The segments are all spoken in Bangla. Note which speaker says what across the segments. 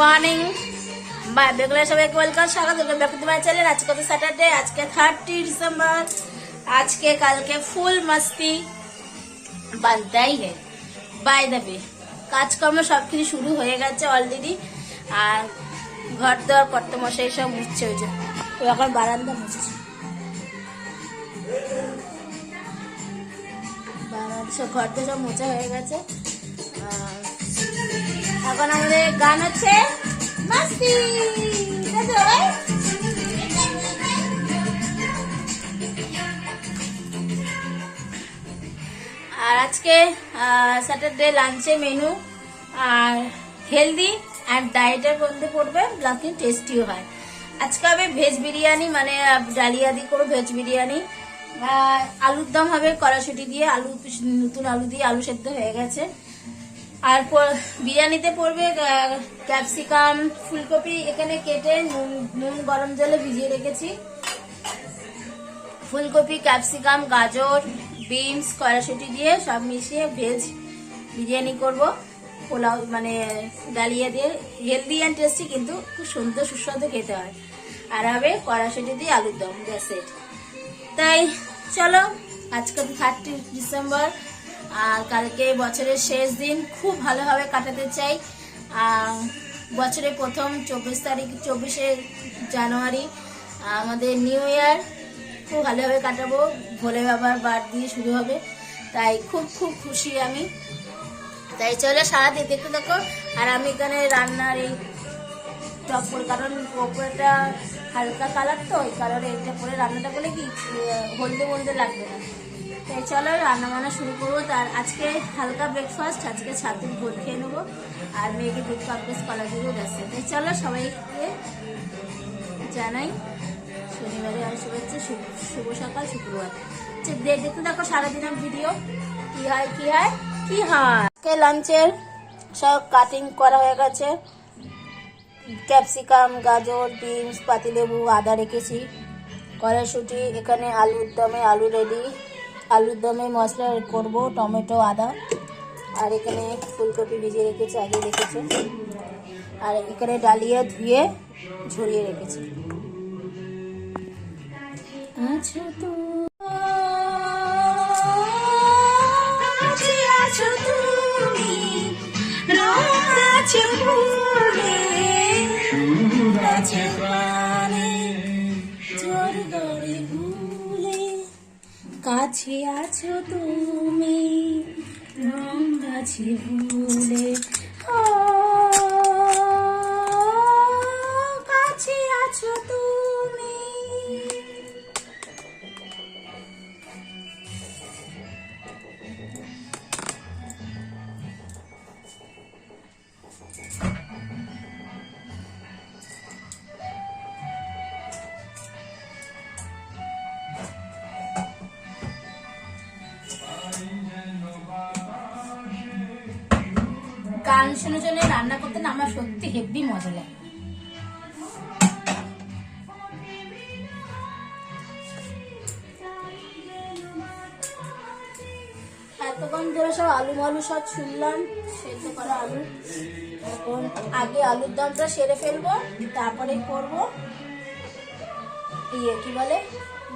Speaker 1: মর্নিং। বেগুলা সবাইকে ওয়েলকাম স্বাগত টু মাই চ্যানেল আজকে তো স্যাটারডে আজকে থার্টি ডিসেম্বর আজকে কালকে ফুল মাস্তি। বানতেই হে বাই দেবে কাজকর্ম সব কিছু শুরু হয়ে গেছে অলরেডি আর ঘর দেওয়ার কর্ত মশাই সব মুছছে ওই যে। এখন বারান্দা মুছছে। বারান্দা, সব ঘর দিয়ে সব মোছা হয়ে গেছে। এখন আমাদের গান হচ্ছে মাস্তি? আর আজকে স্যাটারডে লাঞ্চে মেনু আর হেলদি অ্যান্ড ডায়েটের মধ্যে পড়বে লাকি টেস্টিও হয়। আজকে হবে ভেজ বিরিয়ানি মানে ডালিয়া দিয়ে করব ভেজ বিরিয়ানি। আলুর দম হবে কড়াশুটি দিয়ে, আলু, নতুন আলু দিয়ে আলু সেদ্ধ হয়ে গেছে। আর বিরিয়ানিতে পড়বে ক্যাপসিকাম, ফুলকপি, এখানে কেটে নুন নুন গরম জলে ভিজিয়ে রেখেছি। ফুলকপি, ক্যাপসিকাম, গাজর, বিনস কড়াশুটি দিয়ে সব মিশিয়ে ভেজ বিরিয়ানি করব। পোলাও মানে ডালিয়া দিয়ে। হেলদি অ্যান্ড টেস্টি কিন্তু খুব সুন্দর, সুস্বাদু খেতে হয়। আর হবে কড়াশুটি দিয়ে আলুর দম ইট তাই চলো, আজকে থার্টি ডিসেম্বর আর কালকে বছরের শেষ দিন খুব ভালোভাবে কাটাতে চাই। বছরের প্রথম চব্বিশ তারিখ, চব্বিশে জানুয়ারি আমাদের নিউ ইয়ার খুব ভালোভাবে কাটাবো। ভোলে বাবার বার দিয়ে শুরু হবে, তাই খুব খুব খুশি আমি। তাই চলে সারাদিন দেখতে দেখো আর আমি এখানে রান্নার এই টপ করে কারণ ওপরেটা হালকা কালার তো, ওই কালারে এটা পরে রান্নাটা করলে কি, হলদে হলদে লাগবে না। তাই চলো রান্না বান্না শুরু করব। তার আজকে হালকা ব্রেকফাস্ট আজকে ছাতু ভোর খেয়ে নেব। আর মেয়েকে দুধ পাপড়েস কলা দিয়েও যাচ্ছে তাই চলো সবাইকে জানাই শনিবারে আর শুভেচ্ছা শুভ- সকাল শুক্রবার। আচ্ছা, দেখতে দেখো সারাদিনের ভিডিও। কি হয় কি হয় কি হয়? আজকে লাঞ্চের সব কাটিং করা হয়ে গেছে। ক্যাপসিকাম গাজর বিনস পাতিলেবু আদা রেখেছি। কড়াইশুটি এখানে আলুর দমে আলু রেডি আলুর দমে মশলা করব, টমেটো, আদা। আর এখানে ফুলকপি ভিজিয়ে রেখেছি আগে রেখেছি। আর এখানে ডালিয়া ধুয়ে ঝরিয়ে রেখেছি। আছো তো আছো তুমি আছে কাছে আছো তুমি। রং গাছে ভুলে শুনে শুনে রান্না করতে না, আমার সত্যি হেভি মজা লাগে। এতক্ষণ ধরে সব আলু মালু সব ছুললাম সেদ্ধ করা আলু। এখন আগে আলুর দমটা সেরে ফেলব, তারপরে করব। ইয়ে কি বলে?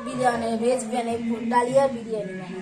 Speaker 1: বিরিয়ানি ভেজ বিরিয়ানি, ডালিয়া বিরিয়ানি বানাবো।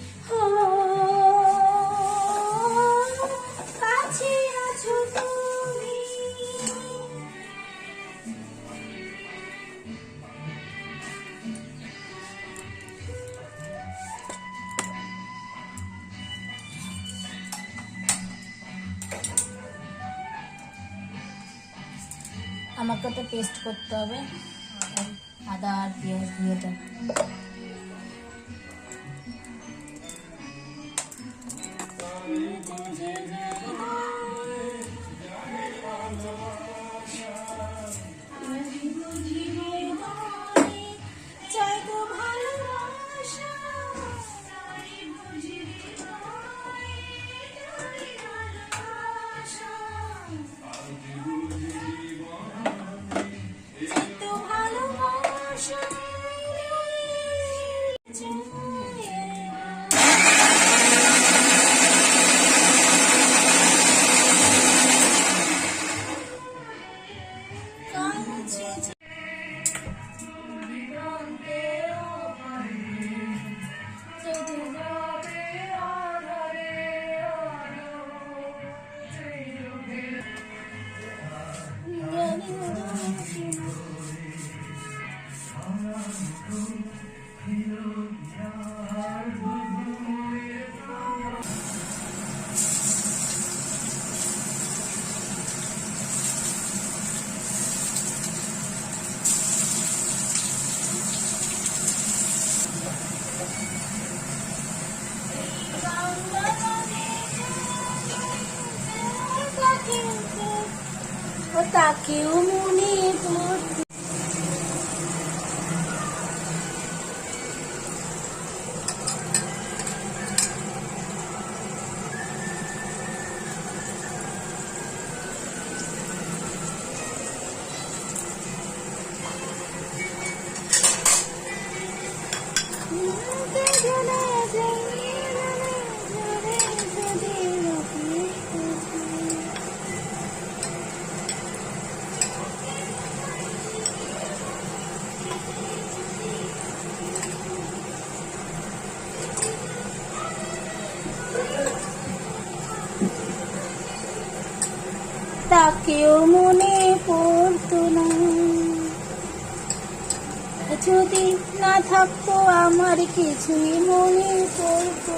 Speaker 1: করতে হবে। you. যদি না থাকতো আমার কিছুই মনে করতো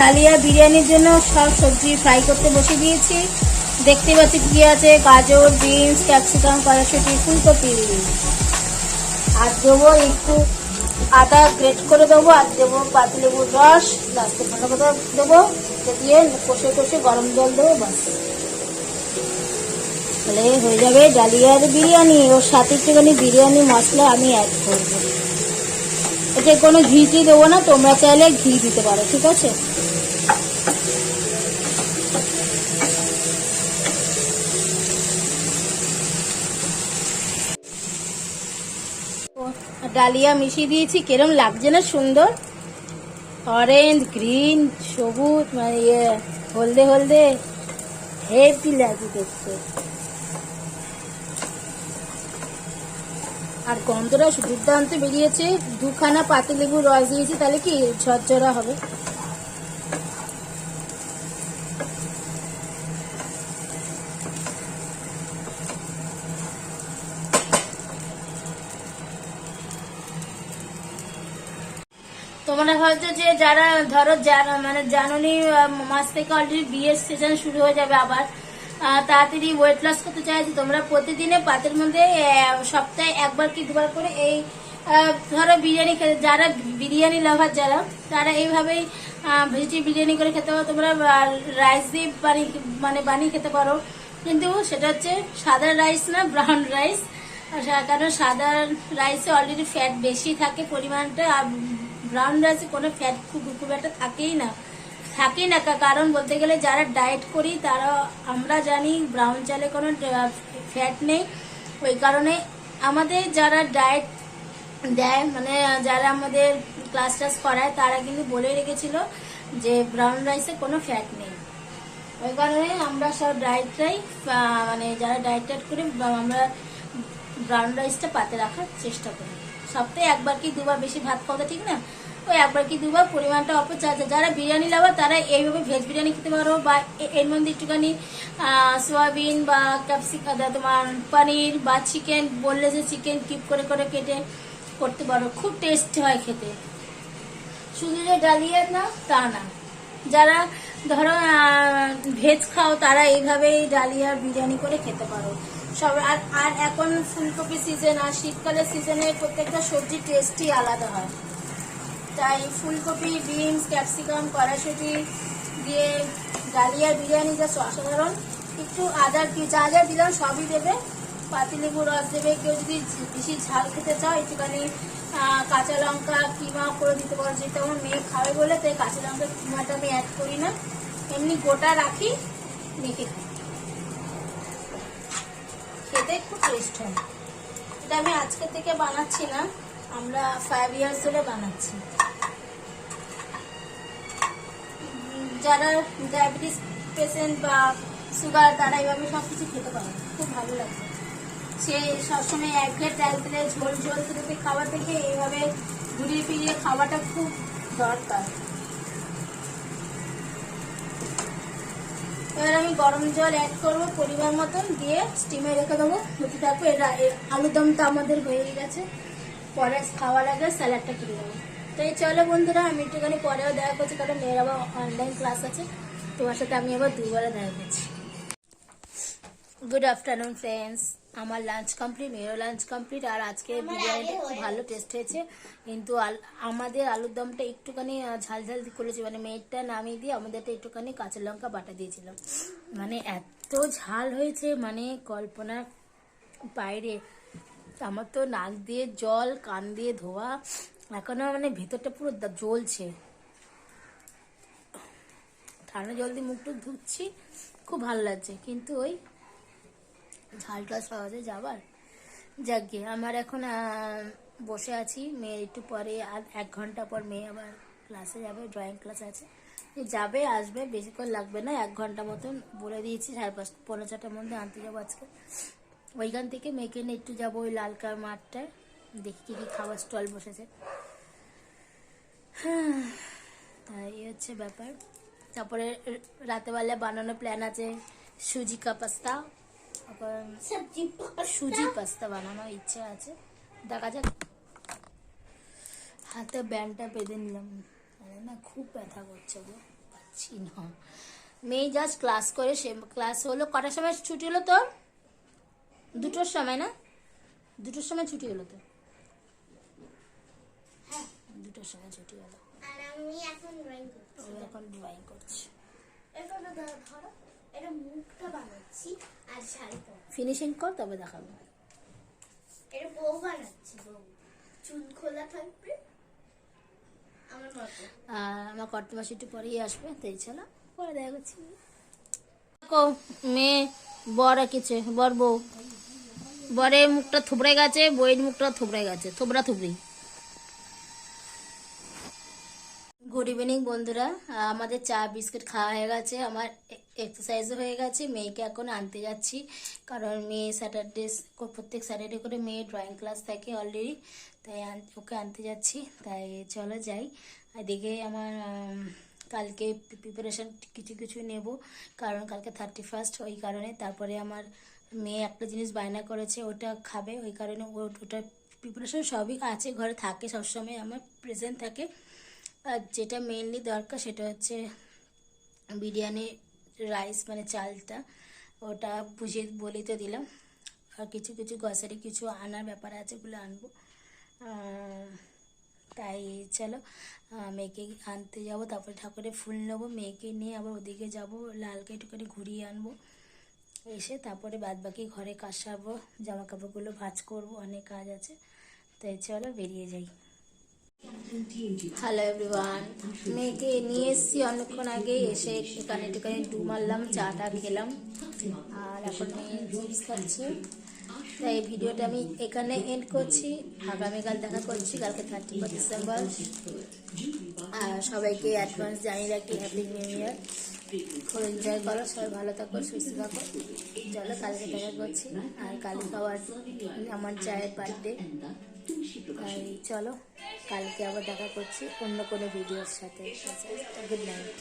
Speaker 1: ডালিয়া বিরিয়ানির জন্য সব সবজি ফ্রাই করতে বসে দিয়েছি। দেখতে পাচ্ছি কি আছে? গাজর, বিনস ক্যাপসিকাম কড়াইশুটি, ফুলকপি। আর দেবো একটু আদা গ্রেট করে দেবো, আর দেবো পাতিলেবুর রস। লাস্টে ভালো কথা দেবো। দিয়ে কষে কষে গরম জল দেবো বাস তাহলে হয়ে যাবে ডালিয়ার বিরিয়ানি। ওর সাথে একটুখানি বিরিয়ানি মশলা আমি অ্যাড করব। এতে কোনো ঘি টি দেবো না, তোমরা চাইলে ঘি দিতে পারো, ঠিক আছে? ডালিয়া মিশিয়ে দিয়েছি, কেরম লাগছে না সুন্দর? অরেঞ্জ গ্রিন সবুজ মানে ইয়ে হলদে হলদে হেভি লাগছে দেখতে। আর গন্ধটা দুর্দান্ত বেরিয়েছে। দুখানা পাতি পাতিলেবুর রস দিয়েছি, তাহলে কি ঝরঝরা হবে তোমরা ভাবছ যে যারা, ধরো যারা মানে জানুয়ারি মাস থেকে অলরেডি বিয়ের সিজন শুরু হয়ে যাবে আবার। তাড়াতাড়ি ওয়েট লস করতে চাইছি তোমরা প্রতিদিনে পাতের মধ্যে সপ্তাহে একবার কি দুবার করে এই ধরো বিরিয়ানি যারা বিরিয়ানি লাভার যারা, তারা এইভাবেই ভেজিটেবল বিরিয়ানি করে খেতে পারো। তোমরা রাইস দিয়ে বানিয়ে মানে বানিয়ে খেতে পারো। কিন্তু সেটা হচ্ছে সাদা রাইস না ব্রাউন রাইস কারণ সাদা রাইসে অলরেডি ফ্যাট বেশি থাকে পরিমাণটা, আর ব্রাউন রাইসে কোনো ফ্যাট খুব খুব একটা থাকেই না। থাকে না কারণ বলতে গেলে যারা ডায়েট করি, তারা, আমরা জানি ব্রাউন চালে কোনো ফ্যাট নেই। ওই কারণে আমাদের যারা ডায়েট দেয় মানে যারা আমাদের ক্লাস টাস করায়, তারা কিন্তু বলে রেখেছিল যে ব্রাউন রাইসে কোনো ফ্যাট নেই। ওই কারণে আমরা সব ডায়েটটাই মানে যারা ডায়েট টাইট করি আমরা ব্রাউন রাইসটা পাতে রাখার চেষ্টা করি। সপ্তাহে একবার কি দুবার বেশি ভাত খাওয়া ঠিক না? ওই একবার কি দুবার পরিমাণটা অল্প চাচ্ছে যারা বিরিয়ানি লাভার, তারা এইভাবে ভেজ বিরিয়ানি খেতে পারো বা এর মধ্যে একটুখানি সয়াবিন বা ক্যাপসিকাম তোমার পনির বা চিকেন বললে যে চিকেন কিপ করে করে কেটে করতে পারো। খুব টেস্ট হয় খেতে। শুধু যে ডালিয়া না, তা না। যারা ধরো ভেজ খাও, তারা এইভাবেই ডালিয়া বিরিয়ানি করে খেতে পারো। সব আর আর এখন ফুলকপি সিজন আর শীতকালের সিজনে প্রত্যেকটা সবজি টেস্টই আলাদা হয়। তাই ফুলকপি, বিনস ক্যাপসিকাম কড়াইশুটি দিয়ে ডালিয়া, বিরিয়ানি যা অসাধারণ। একটু আদার যা যা দিলাম সবই দেবে। পাতিলেবু রস দেবে। কেউ যদি বেশি ঝাল খেতে চাও, একটুখানি কাঁচা লঙ্কা, কিমা করে দিতে পারো। যেটা আমার মেয়ে খাবে বলে, তাই কাঁচা লঙ্কা, কিমাটা আমি অ্যাড করি না। এমনি গোটা রাখি, মেখে খাই খেতে খুব টেস্ট হয়। এটা আমি আজকে থেকে বানাচ্ছি না, আমরা ফাইভ ইয়ার্স ধরে বানাচ্ছি। যারা ডায়াবেটিস পেশেন্ট বা সুগার তারা এইভাবে সব কিছু খেতে পারে, খুব ভালো লাগে। সে সবসময় এক প্লেট ডাল তেলে ঝোল ঝোল খেতে খাবার থেকে এইভাবে ঘুরিয়ে ফিরিয়ে খাওয়াটা খুব দরকার। এবার আমি গরম জল অ্যাড করব, পরিবার মতন দিয়ে স্টিমে রেখে দেবো। হতে থাকব এটা আলুদম তো আমাদের হয়েই গেছে। পরে খাওয়ার আগে স্যালাডটা কিনে দেবো তো এই চলো বন্ধুরা, আমি একটুখানি পরেও দেখা করছি, কারণ মেয়েরা আবার অনলাইন ক্লাস আছে। তোমার সাথে আমি আবার দুবারে দেখা করছি। গুড আফটারনুন ফ্রেন্ডস আমার লাঞ্চ কমপ্লিট মেয়েরও লাঞ্চ কমপ্লিট আর আজকে বিরিয়ানিটা খুব ভালো টেস্ট হয়েছে। কিন্তু আমাদের আলুর দমটা একটুখানি ঝাল ঝাল করেছি। মানে মেয়েরটা নামিয়ে দিয়ে আমাদেরটা একটুখানি কাঁচা লঙ্কা বাটা দিয়েছিলাম। মানে এত ঝাল হয়েছে মানে কল্পনার বাইরে। আমার তো নাক দিয়ে জল কান দিয়ে ধোয়া এখনও মানে ভেতরটা পুরো জ্বলছে। ঠান্ডা জল দিয়ে মুখটুক ধুচ্ছি খুব ভালো লাগছে। কিন্তু ওই ঝালটা সহজে যাবার? যাকে আমার এখন বসে আছি। মেয়ের একটু পরে আর এক ঘণ্টা পর মেয়ে আবার ক্লাসে যাবে ড্রয়িং ক্লাস আছে। যাবে আসবে বেশিক্ষণ লাগবে না এক ঘণ্টা মতন বলে দিয়েছি সাড়ে পাঁচ পনেরো চারটার মধ্যে আনতে যাব আজকে। ওইখান থেকে মেয়েকে নিয়ে একটু যাব ওই লালকার মাঠটায় দেখি কি কি খাবার স্টল বসেছে। হ্যাঁ, তাই হচ্ছে ব্যাপার। তারপরে রাতেবেলা বানানো প্ল্যান আছে সুজি কা পাস্তা। এখন সুজি পাস্তা বানানোর ইচ্ছে আছে। দেখা যাক। হাতে ব্যান্ডটা বেঁধে নিলাম। আরে না খুব ব্যথা করছে গো। পাচ্ছি না। মেয়ে জাস্ট ক্লাস করে সে ক্লাস হলো। কটার সময় ছুটি হলো তোর? দুটোর সময় না? দুটোর সময় ছুটি হলো তো
Speaker 2: হ্যাঁ।
Speaker 1: দুটোর সময় ছুটি হলো।
Speaker 2: এখন ড্রয়িং করছি। এটা মুখটা বানাচ্ছি আর শাড়ি
Speaker 1: ফিনিশিং কর তবে দেখাবো।
Speaker 2: এটা বউ বানাচ্ছি বউ। চুল খোলা থাকবে। আমার মতো
Speaker 1: আর আমার একটু পরেই আসবে তাই পরে দেখা করছি। মেয়ে বর আঁকেছে বর বউ। বরের মুখটা থুবড়ে গেছে বইয়ের মুখটা থুবড়ে গেছে থুবড়া থুবড়ি। গুড ইভিনিং বন্ধুরা। আমাদের চা বিস্কিট খাওয়া হয়ে গেছে। আমার এক্সারসাইজও হয়ে গেছে, মেয়েকে এখন আনতে যাচ্ছি। কারণ মেয়ে স্যাটারডে প্রত্যেক স্যাটারডে করে মেয়ে ড্রয়িং ক্লাস থাকে অলরেডি তাই ওকে আনতে যাচ্ছি। তাই চলো যাই। এদিকে আমার কালকে প্রিপারেশন কিছু কিছু নেব, কারণ কালকে থার্টি ফার্স্ট ওই কারণে। তারপরে আমার মেয়ে একটা জিনিস বায়না করেছে, ওটা খাবে, ওই কারণে ওটা প্রিপারেশন সবই আছে, ঘরে থাকে সবসময়, আমার প্রেজেন্ট থাকে। আর যেটা মেইনলি দরকার সেটা হচ্ছে বিরিয়ানি রাইস মানে চালটা, ওটা বুঝিয়ে বলে তো দিলাম। আর কিছু কিছু গ্রসারি কিছু আনার ব্যাপার আছে ওগুলো আনব। তাই চলো মেয়েকে আনতে যাব, তারপরে ঠাকুরের ফুল নেব, মেয়েকে নিয়ে আবার ওদিকে যাব, লালকে একটুখানি ঘুরিয়ে আনব। এসে তারপরে বাদ বাকি ঘরে কাজ সারবো জামা কাপড়গুলো ভাঁজ করব, অনেক কাজ আছে। তাই চলো বেরিয়ে যাই। হ্যালো এভরিওয়ান মেয়েকে নিয়ে এসেছি অনেকক্ষণ আগে, এসে একটুখানি ডু মারলাম চাটা খেলাম, আর এখন মেয়ে চিপস খাচ্ছে। তাই এই ভিডিওটা আমি এখানে এন্ড করছি। আগামীকাল দেখা করছি, কালকে থার্টি ফোর ডিসেম্বর। আর সবাইকে অ্যাডভান্স জানিয়ে রাখি হ্যাপি নিউ ইয়ার খুব এনজয় করো, সবাই ভালো থাকো, সুস্থ থাকো। চলো কালকে দেখা করছি। আর কালকে আবার আমার চায়ের বার্থডে তাই চলো কালকে আবার দেখা করছি অন্য কোনো ভিডিওর সাথে। Good night.